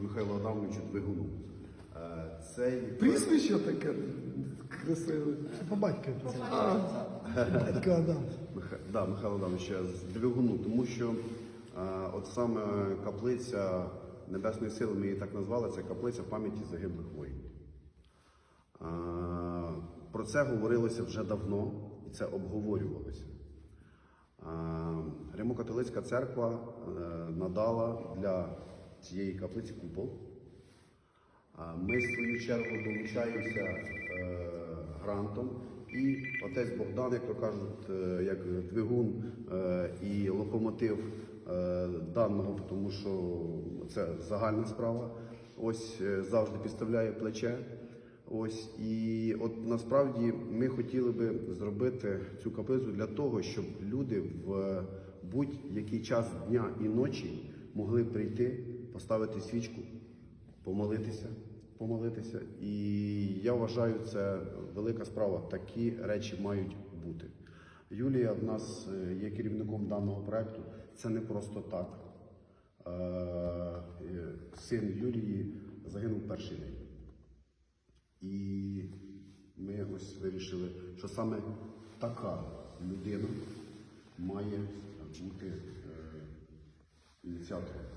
Михайлу Адамовичу Двигуну. Е, Цей Прізвище таке красиве. Це по батькові. Батько Адам. Миха... Да, Михайло Адамович, з двигуну, тому що е, от саме каплиця Небесної Сили, ми її так назвали, це каплиця пам'яті загиблих воїнів. Е, про це говорилося вже давно і це обговорювалося. Римо-католицька церква надала для цієї каплиці купол. Ми, в свою чергу, долучаємося е, грантом. І отець Богдан, як то кажуть, е, як двигун е, і локомотив даного, тому що це загальна справа. Ось завжди підставляє плече. Ось і от насправді ми хотіли би зробити цю каплицю для того, щоб люди в будь-який час дня і ночі могли прийти, поставити свічку, помолитися, помолитися. І я вважаю, це велика справа. Такі речі мають бути. Юлія в нас е, є керівником даного проекту. Це не просто так. Е, е, Син Юлії загинув перший день. І ми ось вирішили, що саме така людина має бути ініціатором